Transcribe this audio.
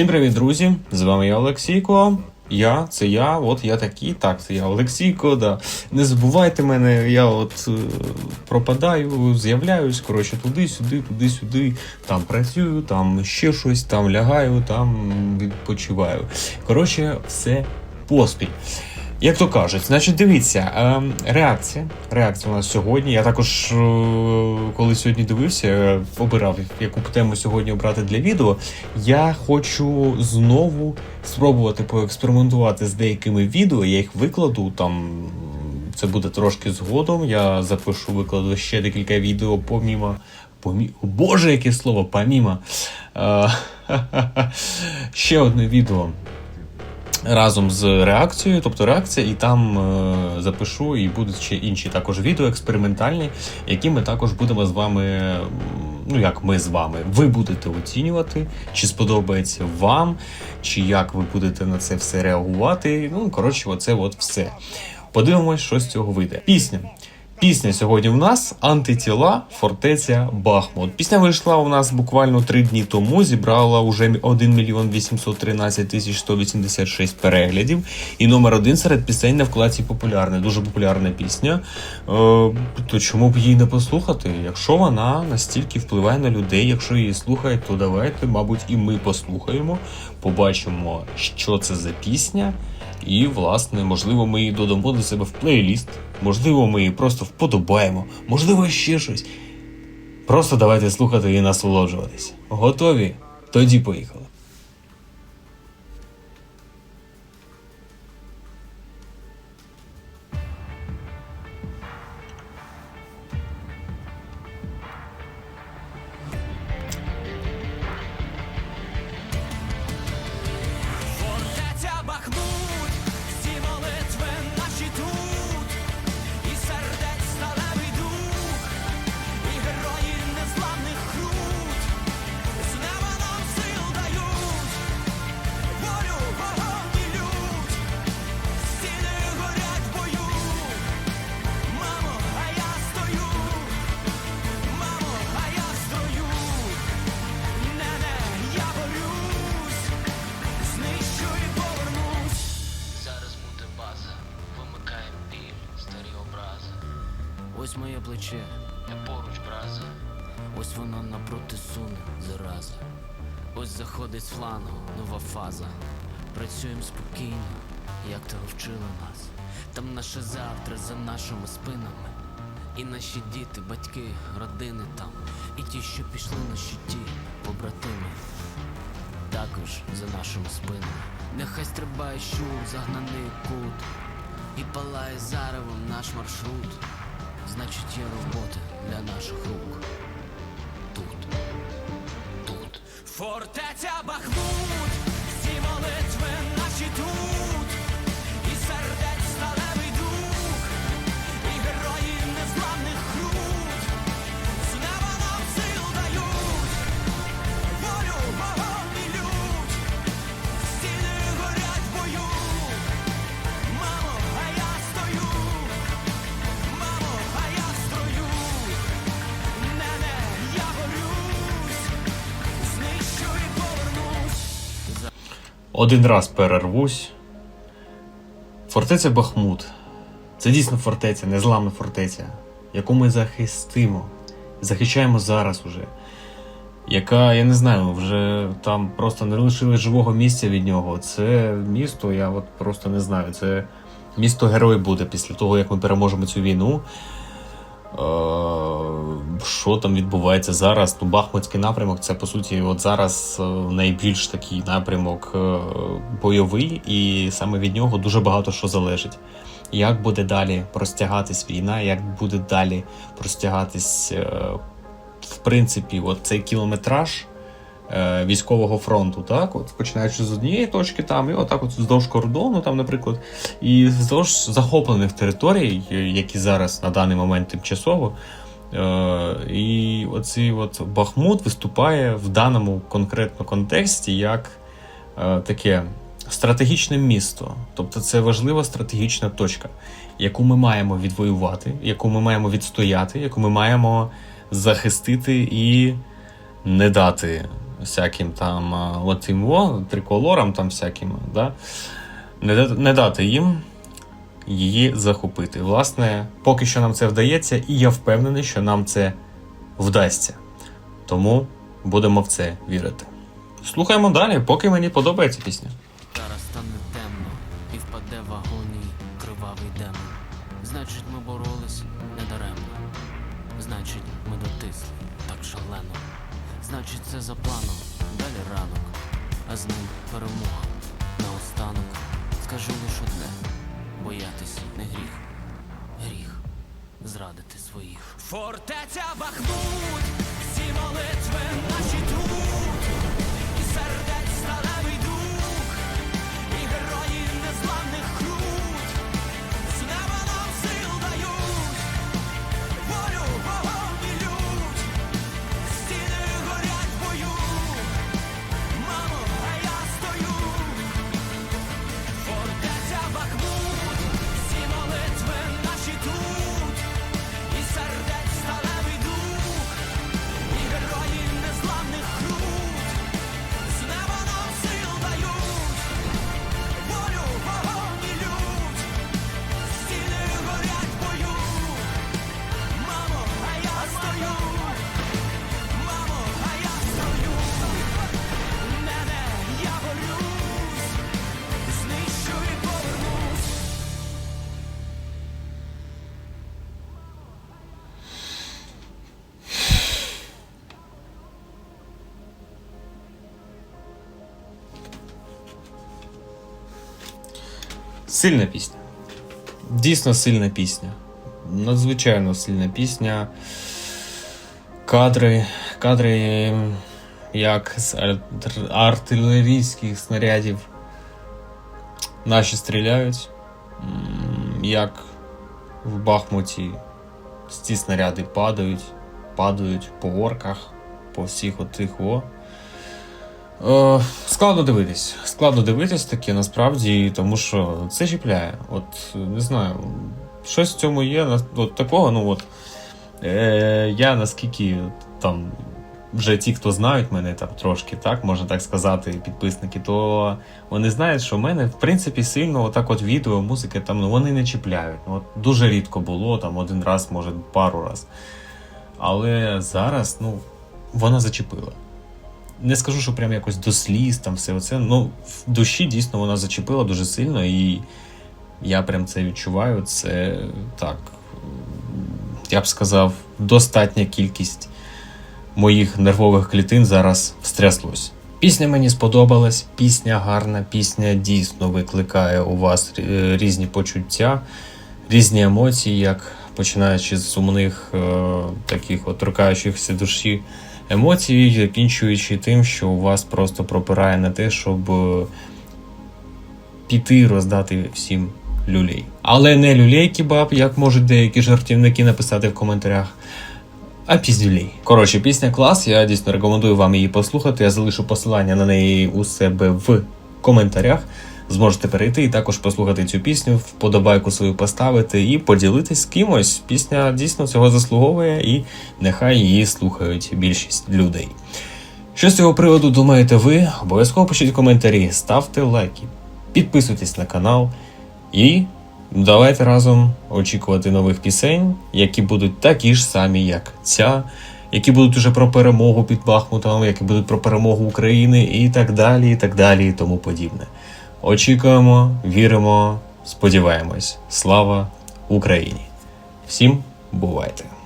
Всім привіт, друзі! З вами я Олексійко. Я, це я, от я такий, так, це я Олексійко, да. Не забувайте мене, я от е, пропадаю, з'являюсь, коротше, туди-сюди, туди-сюди, там працюю, там ще щось, там лягаю, там відпочиваю. Коротше, все поспіль. Як то кажуть, значить, дивіться, е, реакція. Реакція у нас сьогодні. Я також, е, коли сьогодні дивився, е, обирав, яку тему сьогодні обрати для відео. Я хочу знову спробувати поекспериментувати з деякими відео. Я їх викладу там. Це буде трошки згодом. Я запишу, викладу ще декілька відео помімо. Помі... О, Боже, яке слово, помімо. Е, ще одне відео разом з реакцією, тобто реакція, і там е, запишу, і будуть ще інші також відео експериментальні, які ми також будемо з вами. Ну, як ми з вами, ви будете оцінювати, чи сподобається вам, чи як ви будете на це все реагувати. Ну, коротше, оце от все. Подивимось, що з цього вийде. Пісня. Пісня сьогодні в нас антитіла фортеця Бахмут. Пісня вийшла у нас буквально три дні тому. Зібрала уже 1 мільйон 813 тисяч 186 переглядів. І номер один серед пісень на вкладці популярна. Дуже популярна пісня. Е, то чому б її не послухати? Якщо вона настільки впливає на людей, якщо її слухають, то давайте, мабуть, і ми послухаємо, побачимо, що це за пісня. І, власне, можливо, ми її додамо до себе в плейліст, можливо, ми її просто вподобаємо, можливо, ще щось. Просто давайте слухати і насолоджуватись. Готові? Тоді поїхали. Ось моє плече, Я поруч браза, ось воно напроти суне, зараза. Ось заходить з флангу, нова фаза. Працюємо спокійно, як того вчили нас. Там наше завтра за нашими спинами. І наші діти, батьки, родини там. І ті, що пішли на щиті, побратими. Також за нашими спинами. Нехай стрибає щур, загнаний кут. І палає заревом наш маршрут. Значить, є робота для наших рук. Тут. Тут. Фортеця Бахмут, Один раз перервусь. Фортеця Бахмут. Це дійсно фортеця, незламна фортеця, яку ми захистимо. Захищаємо зараз уже. Яка, я не знаю, вже там просто не лишили живого місця від нього. Це місто, я от просто не знаю. Це місто герой буде після того, як ми переможемо цю війну. Е, Що там відбувається зараз? Ну, Бахмутський напрямок це по суті, от зараз е, найбільш такий напрямок е, бойовий, і саме від нього дуже багато що залежить. Як буде далі простягатись війна, як буде далі простягатись, в принципі, от цей кілометраж військового фронту, так? От починаючи з однієї точки, там, і отак от вздовж кордону, там, наприклад, і вздовж захоплених територій, е, які зараз на даний момент тимчасово. Е, і оцей от Бахмут виступає в даному конкретно контексті як е, таке стратегічне місто. Тобто це важлива стратегічна точка, яку ми маємо відвоювати, яку ми маємо відстояти, яку ми маємо захистити і не дати всяким там оцим во, триколорам, там всяким, да, не, не дати їм її захопити. Власне, поки що нам це вдається, і я впевнений, що нам це вдасться. Тому будемо в це вірити. Слухаємо далі, поки мені подобається пісня. А з ним перемога. Наостанок скажу лише одне: боятись не гріх, гріх зрадити своїх. Фортеця Бахмут, всі молитви наші тут, Сильна пісня. Дійсно сильна пісня. Надзвичайно сильна пісня. Кадри, кадри як з артилерійських снарядів наші стріляють. Як в Бахмуті ці снаряди падають, падають по орках, по всіх отих о. Е, складно дивитись. Складно дивитись таке насправді, тому що це чіпляє. От не знаю, щось в цьому є. От такого, ну от. Е, я наскільки там вже ті, хто знають мене там трошки, так, можна так сказати, підписники, то вони знають, що в мене, в принципі, сильно отак от відео, музики там ну, вони не чіпляють. Ну, От дуже рідко було, там один раз, може, пару раз. Але зараз, ну, вона зачепила не скажу, що прям якось до сліз, там все оце. Ну, в душі дійсно вона зачепила дуже сильно, і я прям це відчуваю. Це так. Я б сказав, достатня кількість моїх нервових клітин зараз встряслось. Пісня мені сподобалась, пісня гарна, пісня дійсно викликає у вас різні почуття, різні емоції, як починаючи з сумних, е, таких от торкаючихся душі емоцій, закінчуючи тим, що у вас просто пропирає на те, щоб е, піти роздати всім люлей. Але не люлей кебаб, як можуть деякі жартівники написати в коментарях. А піздюлей. Коротше, пісня клас. Я дійсно рекомендую вам її послухати. Я залишу посилання на неї у себе в коментарях. Зможете перейти і також послухати цю пісню, вподобайку свою поставити і поділитись з кимось. Пісня дійсно цього заслуговує, і нехай її слухають більшість людей. Що з цього приводу думаєте ви? Обов'язково пишіть коментарі, ставте лайки, підписуйтесь на канал і давайте разом очікувати нових пісень, які будуть такі ж самі, як ця, які будуть уже про перемогу під Бахмутом, які будуть про перемогу України і так далі, і так далі, і тому подібне. Очікуємо, віримо, сподіваємось. Слава Україні! Всім бувайте!